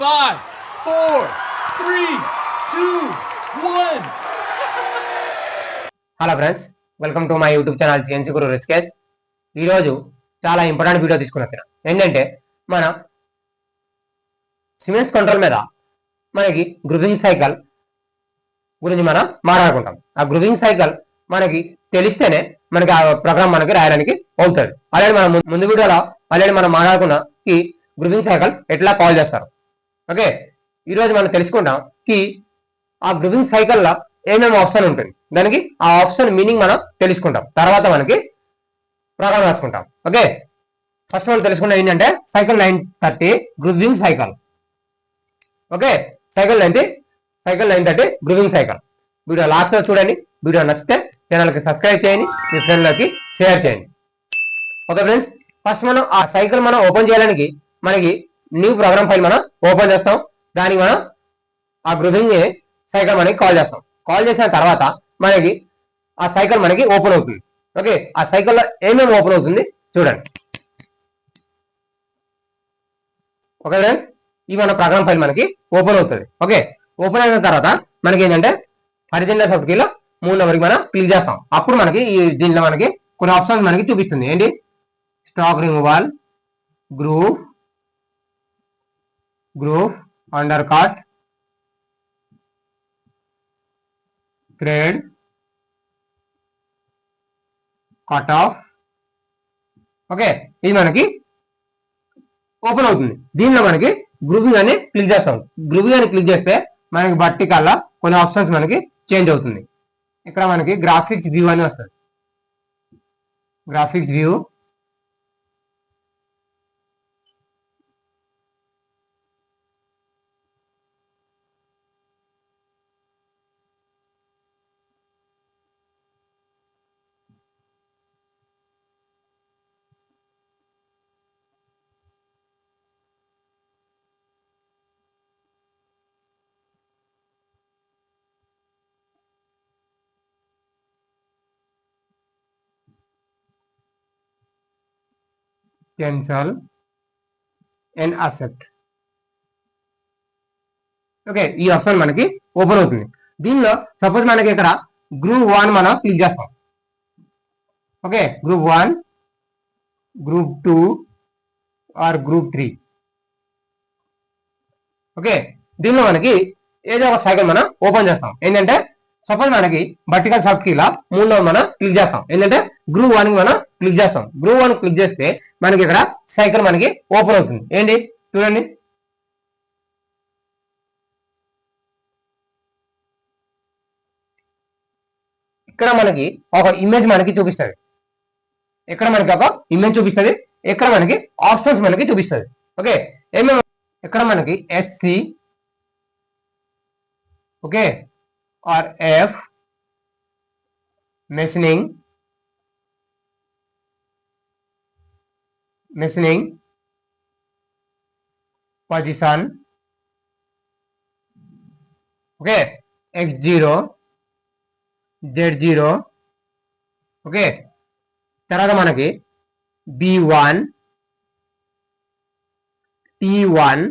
five, four, three, two, one. Hello friends welcome to my YouTube channel CNC Guru rich కేస్ ఈరోజు చాలా important video తీసుకుని వచ్చిన ఏంటంటే మన సిమెన్స్ కంట్రోల్ మీద మనకి గ్రూపింగ్ సైకిల్ గురించి మనం మాట్లాడుకుంటాం. ఆ గ్రూపింగ్ సైకిల్ మనకి తెలిస్తేనే మనకి ఆ ప్రోగ్రామ్ మనకి రాయడానికి అవుతుంది. అలాగే మనం ముందు- ముందు వీడియోలో ఆల్రెడీ మనం మాట్లాడుకున్న ఈ గ్రూపింగ్ సైకిల్ ఎట్లా కాల్ చేస్తారు? ఓకే? ఈరోజు మనం తెలుసుకుందాం కి ఆ గ్రూపింగ్ సైకిల్లో ఏమేమి ఆప్షన్ ఉంటుంది? దానికి ఆ ఆప్షన్ మీనింగ్ మనం తెలుసుకుంటాం. తర్వాత మనకి ప్రోగ్రామ్ రాసుకుంటాం. ఓకే? ఫస్ట్ మనం తెలుసుకున్నది ఏంటంటే cycle nine thirty grouping cycle. Okay? Cycle ninety cycle nine thirty grouping cycle. Video లాస్ట్లో చూడండి. వీడియో నచ్చితే ఛానల్కి సబ్స్క్రైబ్ చేయండి. మీ ఫ్రెండ్లకి షేర్ చేయండి. ఓకే ఫ్రెండ్స్ ఫస్ట్ మనం ఆ సైకిల్ మనం ఓపెన్ చేయడానికి మనకి న్యూ ప్రోగ్రామ్ ఫైల్ మనం ఓపెన్ చేస్తాం. దానికి మనం ఆ గ్రూపింగ్ సైకిల్ మనకి కాల్ చేస్తాం. కాల్ చేసిన తర్వాత మనకి ఆ సైకిల్ మనకి ఓపెన్ అవుతుంది. ఓకే? ఆ సైకిల్లో ఏమేమి ఓపెన్ అవుతుంది? చూడండి. ఓకే ఫ్రెండ్స్ ఈ మన ప్రోగ్రామ్ ఫైల్ మనకి ఓపెన్ అవుతుంది. ఓకే? ఓపెన్ అయిన తర్వాత మనకి ఏంటంటే హరిజెండా సాఫ్ట్ కీలో మూడు నెంబర్కి మనం క్లిక్ చేస్తాం. అప్పుడు మనకి ఈ దీంట్లో మనకి కొన్ని ఆప్షన్స్ మనకి చూపిస్తుంది. ఏంటి? Stock removal group group under cart grade cut off okay ఇది మనకి ఓపెన్ అవుతుంది. దీనిలో మనకి గ్రూపింగ్ అని క్లిక్ చేస్తాం. గ్రూప్ అని క్లిక్ చేస్తే మనకి బట్టి కల్లా కొన్ని ఆప్షన్స్ మనకి చేంజ్ అవుతుంది. ఇక్కడ మనకి గ్రాఫిక్స్ వ్యూ అని వస్తుంది. Graphics view cancel and accept okay ఈ ఆప్షన్ మనకి ఓపెన్ అవుతుంది. దీనిలో సపోజ్ మనకి ఇక్కడ గ్రూప్ వన్ మనం క్లిక్ చేస్తాం. Okay group one group two or group three okay దీనిలో మనకి ఏదో ఒక సైకిల్ మనం ఓపెన్ చేస్తాం. ఏంటంటే సపోజ్ మనకి వర్టికల్ సాఫ్ట్ కీలా మూడులో మనం క్లిక్ చేస్తాం. ఏంటంటే గ్రూప్ వన్ మనం క్లిక్ చేస్తాం. గ్రూప్ వన్ క్లిక్ చేస్తే మనకి ఇక్కడ సైకిల్ మనకి ఓపెన్ అవుతుంది. ఏంటి? చూడండి. ఇక్కడ మనకి ఒక ఇమేజ్ మనకి చూపిస్తుంది. ఇక్కడ మనకి ఒక ఇమేజ్ చూపిస్తుంది. ఇక్కడ మనకి ఆప్షన్స్ మనకి చూపిస్తుంది. ఓకే ఏమేమి? ఇక్కడ మనకి SC okay R F machining machining position okay X zero Z zero okay తర్వాత మనకి B one T one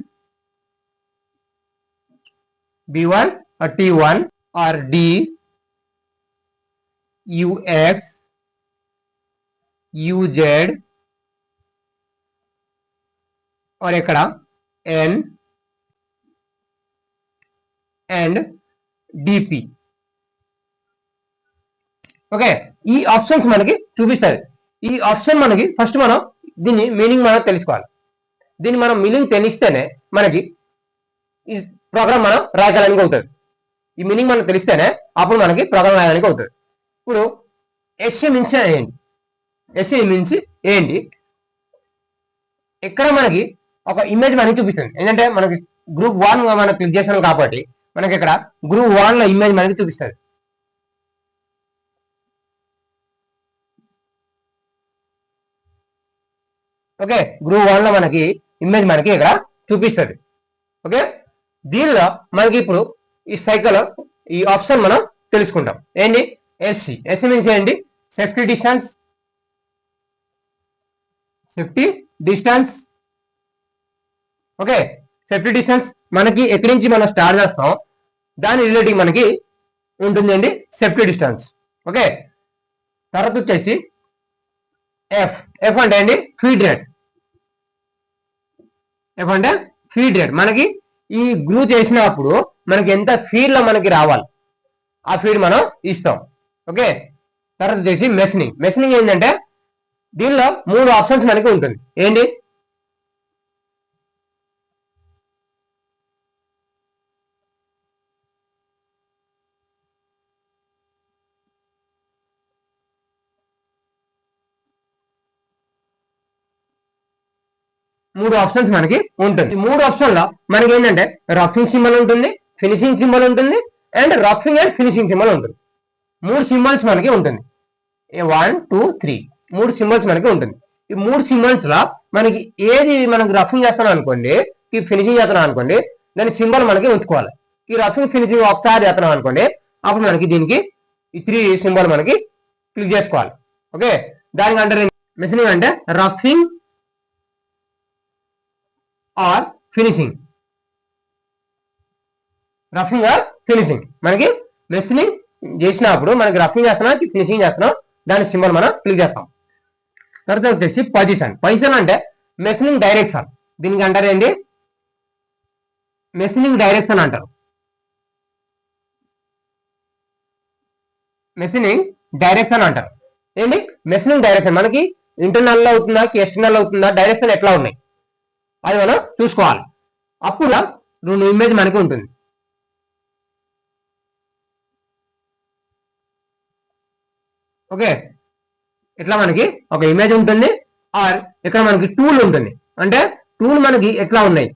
B one T one R D UX UZ और ఇక్కడ ఎన్ అండ్ డిపి ఓకే ఈ ఆప్షన్స్ మనకి చూపిస్తుంది ఈ ఆప్షన్ మనకి first మనం దీన్ని మీనింగ్ మనం తెలుసుకోవాలి దీన్ని మనం మీనింగ్ తెలిస్తేనే మనకి ఈ ప్రోగ్రామ్ మనం రాయగలడానికి అవుతుంది ఈ మీనింగ్ మనకు తెలిస్తేనే అప్పుడు మనకి ప్రోగ్రామ్ రాయడానికి అవుతుంది. ఇప్పుడు ఎస్సీ మించి ఏంటి? ఎస్సీ మించి ఏంటి? ఇక్కడ మనకి ఒక ఇమేజ్ మనకి చూపిస్తుంది. ఏంటంటే మనకి గ్రూప్ వన్ మనం క్లిక్ చేసాం కాబట్టి మనకి ఇక్కడ గ్రూప్ వన్లో ఇమేజ్ మనకి చూపిస్తుంది. ఓకే గ్రూప్ వన్లో మనకి ఇమేజ్ మనకి ఇక్కడ చూపిస్తుంది. ఓకే దీనిలో మనకి ఇప్పుడు ఈ సైకిల్ ఈ ఆప్షన్ మనం తెలుసుకుంటాం. ఏంటి? ఎస్సీ ఎస్సీ మీన్స్ ఏంటి? Safety distance safety distance okay safety distance మనకి ఎక్కడి నుంచి మనం స్టార్ట్ చేస్తాం? దాని రిలేటింగ్ మనకి ఉంటుందండి సేఫ్టీ డిస్టెన్స్ ఓకే తర్వాత వచ్చేసి ఎఫ్ ఎఫ్ అంటే ఏంటి? ఫీడ్ రేట్ ఎఫ్ అంటే ఫీడ్ రేట్ మనకి ఈ గ్లూ చేసినప్పుడు మనకి ఎంత ఫీడ్లో మనకి రావాలి? ఆ ఫీడ్ మనం ఇస్తాం. ఓకే? తర్వాత వచ్చేసి మెషనింగ్ మెషనింగ్ ఏంటంటే దీనిలో మూడు ఆప్షన్స్ మనకి ఉంటుంది. ఏంటి? మూడు ఆప్షన్స్ మనకి ఉంటుంది. మూడు ఆప్షన్లో మనకి ఏంటంటే రఫింగ్ సింబల్ ఉంటుంది ఫినిషింగ్ సింబల్ ఉంటుంది and roughing and finishing symbol ఉంటుంది. మూడు సింబల్స్ మనకి ఉంటుంది. వన్ టూ త్రీ మూడు సింబల్స్ మనకి ఉంటుంది. ఈ మూడు సింబల్స్ లా మనకి ఏది మనం రఫింగ్ చేస్తున్నాం అనుకోండి ఈ ఫినిషింగ్ చేస్తున్నాం అనుకోండి దాని సింబల్ మనకి ఉంచుకోవాలి. ఈ రఫింగ్ ఫినిషింగ్ ఒకసారి చేస్తున్నాం అనుకోండి అప్పుడు మనకి దీనికి ఈ త్రీ సింబల్ మనకి క్లిక్ చేసుకోవాలి. ఓకే? దానికి అంటే మిషనింగ్ అంటే roughing or finishing roughing or finishing. మనకి మెషినింగ్ చేసినప్పుడు మనకి రఫింగ్ చేస్తున్నాం ఫినిషింగ్ చేస్తున్నాం దాని సింబల్ మనం క్లిక్ చేస్తాం. తర్వాత వచ్చేసి పొజిషన్ పొజిషన్ అంటే మెషినింగ్ డైరెక్షన్ దీనికి అంటారు ఏంటి? మెషినింగ్ డైరెక్షన్ అంటారు. మెషినింగ్ డైరెక్షన్ అంటారు. ఏంటి? మెషినింగ్ డైరెక్షన్ మనకి ఇంటర్నల్ అవుతుందా ఎక్స్టర్నల్ అవుతుందా డైరెక్షన్ ఎట్లా ఉన్నాయి? అది మనం చూసుకోవాలి. అప్పుడు రెండు ఇమేజ్ మనకి ఉంటుంది. ఓకే? ఇట్లా మనకి? ఒక ఇమేజ్ ఉంటుంది. ఆర్ ఇక్కడ మనకి టూల్ ఉంటుంది. అంటే టూల్ మనకి ఎట్లా ఉన్నాయి?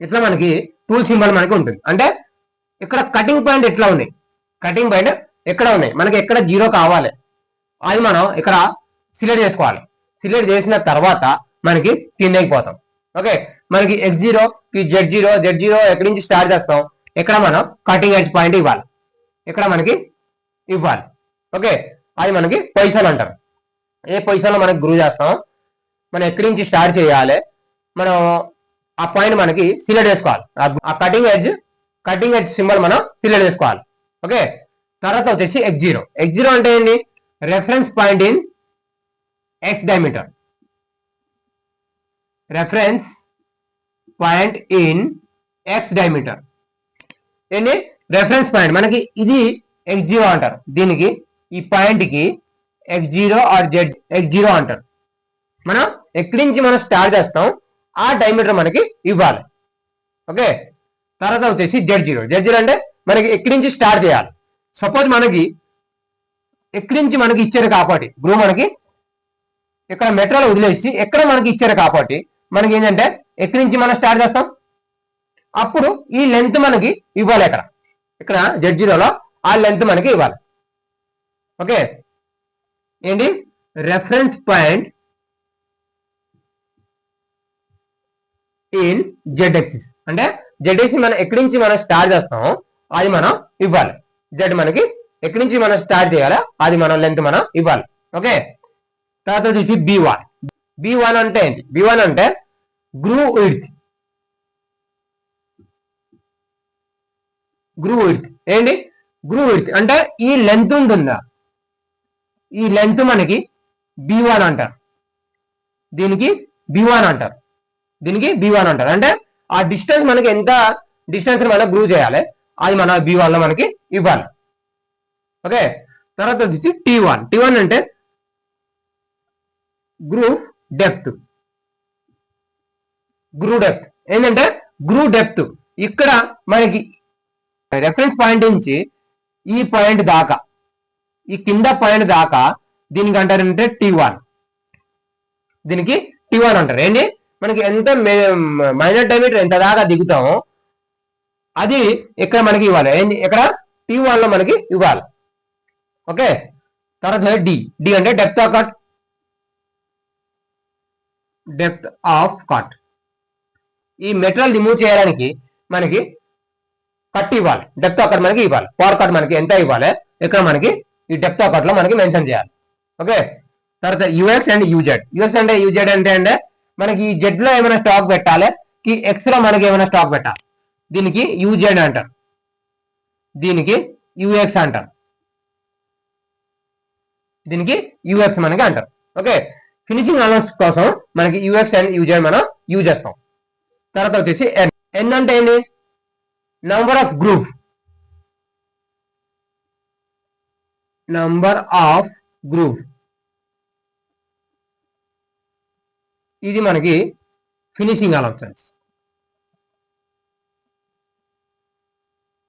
ఇట్లా మనకి? టూల్ సింబల్ మనకి ఉంటుంది. అంటే ఇక్కడ కటింగ్ పాయింట్ ఎట్లా ఉన్నాయి? కటింగ్ పాయింట్ ఎక్కడ ఉన్నాయి? మనకి ఎక్కడ జీరో కావాలి? అది మనం ఇక్కడ సిలెక్ట్ చేసుకోవాలి. సిలెక్ట్ చేసిన తర్వాత మనకి కిందకి పోతాం ఓకే? మనకి X zero Z zero Z zero ఎక్కడి నుంచి స్టార్ట్ చేస్తాం? ఇక్కడ మనం కటింగ్ ఎడ్జ్ పాయింట్ ఇవ్వాలి. ఇక్కడ మనకి ఇవ్వాలి. ఓకే? అది మనకి పొజిషన్ అంటారు. ఏ పొజిషన్లో మనకి గ్రూ చేస్తాం మనం ఎక్కడి నుంచి స్టార్ట్ చేయాలి మనం ఆ పాయింట్ మనకి సిలెక్ట్ చేసుకోవాలి ఆ- ఆ cutting edge cutting edge symbol మనం సిలెక్ట్ చేసుకోవాలి ఓకే? తర్వాత వచ్చేసి ఎక్స్ జీరో ఎక్స్ జీరో అంటే ఏంటి reference point in X diameter reference point in X diameter ఏంటి? రెఫరెన్స్ పాయింట్ మనకి ఇది ఎక్స్ జీరో అంటారు. దీనికి ఈ పాయింట్కి X zero or Z X zero అంటారు. మనం ఎక్కడి నుంచి మనం స్టార్ట్ చేస్తాం? ఆ డైమీటర్ మనకి ఇవ్వాలి. ఓకే? తర్వాత వచ్చేసి జెడ్ జీరో. జెడ్ జీరో అంటే మనకి ఎక్కడి నుంచి స్టార్ట్ చేయాలి? సపోజ్ మనకి ఎక్కడి నుంచి మనకి ఇచ్చారు కాబట్టి గ్రూ మనకి ఇక్కడ మెట్రోలో వదిలేసి ఎక్కడ మనకి ఇచ్చారు కాబట్టి మనకి ఏంటంటే ఎక్కడి నుంచి మనం స్టార్ట్ చేస్తాం? అప్పుడు ఈ లెంత్ మనకి ఇవ్వాలి ఇక్కడ ఇక్కడ జెడ్ జీరోలో ఆ లెంత్ మనకి ఇవ్వాలి. ఓకే ఏంటి? Reference point in Z axis అంటే జెడ్ ఎక్సిస్ మనం ఎక్కడి నుంచి మనం స్టార్ట్ చేస్తామో అది మనం ఇవ్వాలి. జెడ్ మనకి ఎక్కడి నుంచి మనం స్టార్ట్ చేయాలా అది మనం లెంత్ మనం ఇవ్వాలి. ఓకే తర్వాత వచ్చేసి బి వన్ బి వన్ అంటే ఏంటి? బి వన్ అంటే గ్రూ విడ్త్ గ్రూ విడ్త్ ఏంటి? గ్రూ విడ్త్ అంటే ఈ లెంత్ ఉంటుందా? ఈ లెంత్ మనకి బి వన్ అంటారు. దీనికి బి వన్ అంటారు. దీనికి బి వన్ అంటారు. అంటే ఆ డిస్టెన్స్ మనకి ఎంత డిస్టెన్స్ మనం గ్రూ చేయాలి అది మన బి వన్లో మనకి ఇవ్వాలి. ఓకే? తర్వాత వచ్చేసి టీ వన్ టీ వన్ అంటే గ్రూ డెప్త్ గ్రూ డెప్త్ ఏంటంటే గ్రూ డెప్త్ ఇక్కడ మనకి రెఫరెన్స్ పాయింట్ నుంచి ఈ పాయింట్ దాకా ఈ కింద పాయింట్ దాకా దీనికి అంటారంటే టీ వన్ దీనికి టీ వన్ అంటారు. ఏంటి? మనకి ఎంత మైనర్ డైమీటర్ ఎంత దాకా దిగుతామో అది ఇక్కడ మనకి ఇవ్వాలి. ఏంటి? ఇక్కడ టీ వన్లో మనకి ఇవ్వాలి. ఓకే? తర్వాత డి డి అంటే depth of cut depth of cut ఈ మెటీరియల్ రిమూవ్ చేయడానికి మనకి కట్టి ఇవ్వాలి. డెప్త్ అక్కడ మనకి ఇవ్వాలి. పవర్ కార్డ్ మనకి ఎంత ఇవ్వాలి? ఇక్కడ మనకి ఈ డెప్త్ అక్కడ లో మనకి మెన్షన్ చేయాలి. ఓకే తర్వాత యుఎక్స్ అండ్ యూజెడ్ యుఎక్స్ అంటే యూజెడ్ అంటే అంటే మనకి ఈ జెడ్లో ఏమైనా స్టాక్ పెట్టాలి? కి ఎక్స్లో మనకి ఏమైనా స్టాక్ పెట్టాలి? దీనికి యూజెడ్ అంటారు. దీనికి యుఎక్స్ అంటారు. దీనికి యుఎక్స్ మనకి అంటారు. ఓకే ఫినిషింగ్ అలౌన్స్ కోసం మనకి యుఎక్స్ అండ్ యూజెడ్ మనం యూజ్ చేస్తాం. తర్వాత వచ్చేసి ఎన్ ఎన్ అంటే ఏంటి? Number of group number of group ఇది మనకి finishing allowances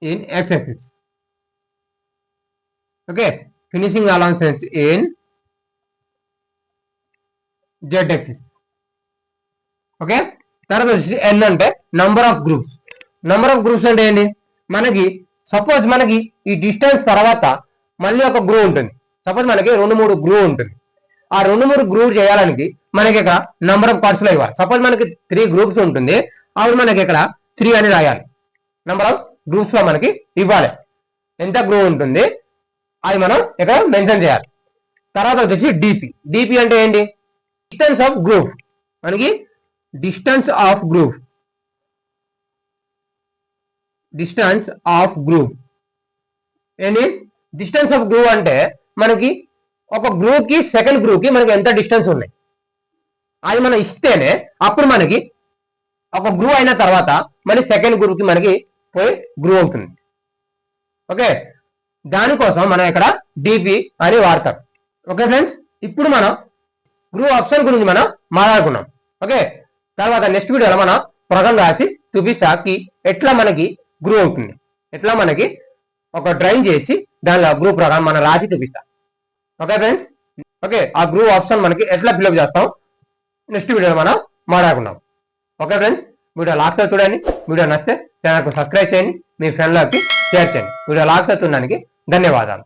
in X axis okay finishing allowances in Z axis okay తర్వాత వచ్చేసి ఎన్ అంటే number of groups number of groups అంటే ఏంటి మనకి సపోజ్ మనకి ఈ డిస్టెన్స్ తర్వాత మళ్ళీ ఒక గ్రూ ఉంటుంది. సపోజ్ మనకి రెండు మూడు గ్రూ ఉంటుంది. ఆ రెండు మూడు గ్రూప్ చేయడానికి మనకి ఇక్కడ నంబర్ ఆఫ్ కార్డ్స్లో ఇవ్వాలి. సపోజ్ మనకి త్రీ గ్రూప్స్ ఉంటుంది. అప్పుడు మనకి ఇక్కడ త్రీ అని రాయాలి. నంబర్ ఆఫ్ గ్రూప్స్లో మనకి ఇవ్వాలి. ఎంత గ్రూ ఉంటుంది? అది మనం ఇక్కడ మెన్షన్ చేయాలి. తర్వాత వచ్చేసి డిపి డిపి అంటే ఏంటి డిస్టెన్స్ ఆఫ్ గ్రూప్ మనకి distance of group distance of group ఏంటి డిస్టెన్స్ ఆఫ్ గ్రూప్ అంటే మనకి ఒక గ్రూప్కి సెకండ్ గ్రూప్కి మనకి ఎంత డిస్టెన్స్ ఉన్నాయి? అది మనం ఇస్తేనే అప్పుడు మనకి ఒక గ్రూ అయిన తర్వాత మరి సెకండ్ గ్రూప్కి మనకి పోయి గ్రూ అవుతుంది. ఓకే? దానికోసం మనం ఇక్కడ డిపి అని వాడతాం. ఓకే ఫ్రెండ్స్ ఇప్పుడు మనం గ్రూ ఆప్షన్ గురించి మనం మాట్లాడుకున్నాం. ఓకే? తర్వాత నెక్స్ట్ వీడియోలో మనం ప్రోగ్రామ్ రాసి చూపిస్తాకి ఎట్లా మనకి గ్రూ అవుతుంది. ఎట్లా మనకి? ఒక డ్రాయింగ్ చేసి దానిలో గ్రూ ప్రకారం మనం రాసి చూపిస్తాం. ఓకే ఫ్రెండ్స్ ఓకే ఆ గ్రూ ఆప్షన్ మనకి ఎట్లా ఫిల్అప్ చేస్తాం? నెక్స్ట్ వీడియోలో మనం మాట్లాడుకున్నాం ఓకే ఫ్రెండ్స్ వీడియో లాస్ట్ చూడండి. వీడియో నచ్చితే ఛానల్కు సబ్స్క్రైబ్ చేయండి. మీ ఫ్రెండ్లకి షేర్ చేయండి. వీడియో లాస్ట్ చూడడానికి ధన్యవాదాలు.